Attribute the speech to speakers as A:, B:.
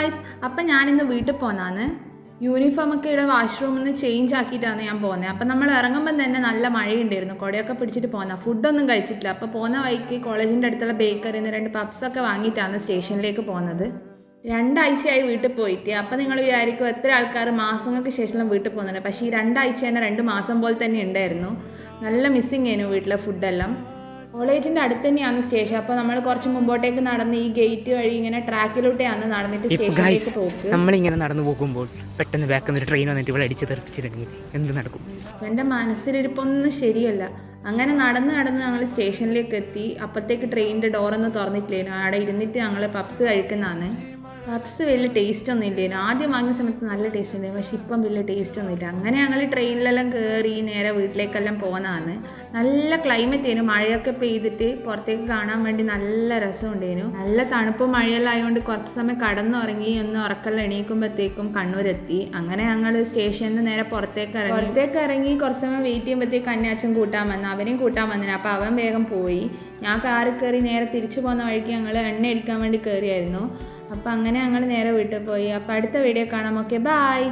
A: Guys അപ്പം ഞാനിന്ന് വീട്ടിൽ പോന്നാന്ന്. യൂണിഫോമൊക്കെ ഇവിടെ വാഷ്റൂമിൽ നിന്ന് ചേഞ്ച് ആക്കിയിട്ടാണ് ഞാൻ പോകുന്നത് അപ്പം നമ്മൾ ഇറങ്ങുമ്പം തന്നെ നല്ല മഴയുണ്ടായിരുന്നു. കുടയൊക്കെ പിടിച്ചിട്ട് പോന്ന. ഫുഡൊന്നും കഴിച്ചിട്ടില്ല. അപ്പോൾ പോകുന്ന വഴിക്ക് കോളേജിന്റെ അടുത്തുള്ള ബേക്കറിയിൽ നിന്ന് രണ്ട് പപ്സൊക്കെ വാങ്ങിയിട്ടാണ് സ്റ്റേഷനിലേക്ക് പോകുന്നത് രണ്ടാഴ്ചയായി വീട്ടിൽ പോയിട്ട്. അപ്പം നിങ്ങൾ വിചാരിക്കും എത്ര ആൾക്കാർ മാസങ്ങൾക്ക് ശേഷം വീട്ടിൽ പോകുന്നുണ്ട്. പക്ഷേ ഈ രണ്ടാഴ്ച തന്നെ രണ്ട് മാസം പോലെ തന്നെ ഉണ്ടായിരുന്നു. നല്ല മിസ്സിങ് ആയിരുന്നു വീട്ടിലെ ഫുഡെല്ലാം കോളേജിന്റെ അടുത്ത് തന്നെയാണ് സ്റ്റേഷൻ. അപ്പോൾ നമ്മൾ കുറച്ച് മുമ്പോട്ടേക്ക് നടന്ന് ഈ ഗേറ്റ് വഴി ഇങ്ങനെ ട്രാക്കിലൂടെയാണ് നടന്നിട്ട് സ്റ്റേഷനിലേക്ക് പോക്ക്.
B: നമ്മളിങ്ങനെ നടന്നു പോകുമ്പോൾ പെട്ടെന്ന് ബാക്കിൽ ഒരു ട്രെയിൻ വന്നിട്ട് ഇവിടെ അടിച്ച് തെറിപ്പിച്ചിട്ടുണ്ടെങ്കിൽ എന്ത് നടക്കും?
A: എന്റെ മനസ്സിലിരിപ്പൊന്നും ശരിയല്ല. അങ്ങനെ നടന്ന് നടന്ന് ഞങ്ങൾ സ്റ്റേഷനിലേക്ക് എത്തി. അപ്പോഴത്തേക്ക് ട്രെയിനിന്റെ ഡോറൊന്നും തുറന്നിട്ടില്ലായിരുന്നു അവിടെ ഇരുന്നിട്ട് ഞങ്ങൾ പപ്സ് കഴിക്കുന്നതാണ്. പപ്സ് വലിയ ടേസ്റ്റ് ഒന്നും ഇല്ലേനു. ആദ്യം വാങ്ങിയ സമയത്ത് നല്ല ടേസ്റ്റ് ഉണ്ടായിരുന്നു പക്ഷെ ഇപ്പം വലിയ ടേസ്റ്റ് ഒന്നും ഇല്ല. അങ്ങനെ ഞങ്ങൾ ട്രെയിനിലെല്ലാം കയറി നേരെ വീട്ടിലേക്കെല്ലാം പോകുന്നതാണ് നല്ല ക്ലൈമറ്റ് ആയിരുന്നു. മഴയൊക്കെ പെയ്തിട്ട് പുറത്തേക്ക് കാണാൻ വേണ്ടി നല്ല രസമുണ്ടായിരുന്നു നല്ല തണുപ്പും മഴയെല്ലാം ആയതുകൊണ്ട് കുറച്ച് സമയം കടന്നുറങ്ങി ഒന്ന് ഉറക്കെല്ലാം എണീക്കുമ്പോഴത്തേക്കും കണ്ണൂരെത്തി. അങ്ങനെ ഞങ്ങൾ സ്റ്റേഷനിൽ നിന്ന് നേരെ പുറത്തേക്ക് ഇറങ്ങി. പുറത്തേക്ക് ഇറങ്ങി കുറച്ച് സമയം വെയിറ്റ് ചെയ്യുമ്പോഴത്തേക്ക് അന്യാച്ചൻ കൂട്ടാൻ വന്നു. അവനെയും കൂട്ടാൻ വന്നിന്. അപ്പോൾ അവൻ വേഗം പോയി. ഞാൻ കാറിൽ കയറി നേരെ തിരിച്ചു പോകുന്ന വഴിക്ക് ഞങ്ങൾ എണ്ണ അടിക്കാൻ വേണ്ടി കയറിയായിരുന്നു അപ്പോൾ അങ്ങനെ ഞങ്ങൾ നേരെ വീട്ടിൽ പോയി. അപ്പോൾ അടുത്ത വീഡിയോ കാണാം. Okay bye